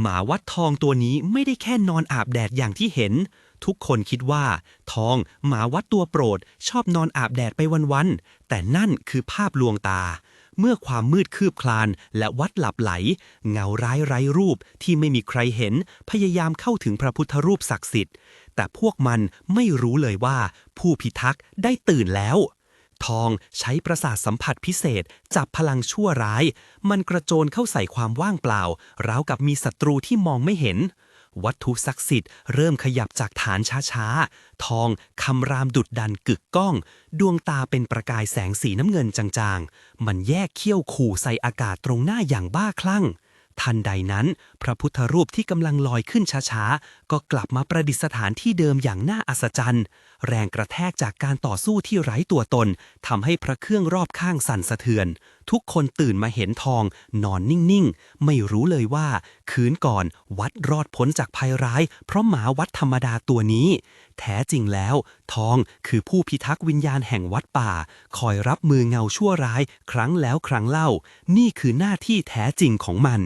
หมาวัดทองตัวนี้ไม่ได้แค่นอนอาบแดดอย่างที่เห็น ทุกคนคิดว่า ทองหมาวัดตัวโปรด ชอบนอนอาบแดดไปวันๆ แต่นั่นคือภาพลวงตา เมื่อความมืดคืบคลานและวัดหลับไหล เงาร้ายไร้รูปที่ไม่มีใครเห็น พยายามเข้าถึงพระพุทธรูปศักดิ์สิทธิ์ แต่พวกมันไม่รู้เลยว่า ผู้พิทักษ์ได้ตื่นแล้ว ทองใช้ประสาทสัมผัสพิเศษ จับพลังชั่วร้าย มันกระโจนเข้าใส่ความว่างเปล่า ราวกับมีศัตรูที่มองไม่เห็น วัตถุศักดิ์สิทธิ์เริ่มขยับจากฐานช้าๆ ทองคำรามดุดดันกึกก้อง ดวงตาเป็นประกายแสงสีน้ำเงินจางๆ มันแยกเขี้ยวขู่ใส่อากาศตรงหน้าอย่างบ้าคลั่ง ทันใดนั้น พระพุทธรูปที่กำลังลอยขึ้นช้าๆ ก็กลับมาประดิษฐานที่เดิมอย่างน่าอัศจรรย์ แรงกระแทกจากการต่อสู้ที่ไร้ตัวตนทำให้พระเครื่องรอบข้างสั่นสะเทือนทุกคนตื่นมาเห็นทอง นอนนิ่งๆ ไม่รู้เลยว่า คืนก่อนวัดรอดพ้นจากภัยร้าย เพราะหมาวัดธรรมดาตัวนี้ แท้จริงแล้ว ทองคือผู้พิทักษ์วิญญาณแห่งวัดป่า คอยรับมือเงาชั่วร้าย ครั้งแล้วครั้งเล่า นี่คือหน้าที่แท้จริงของมัน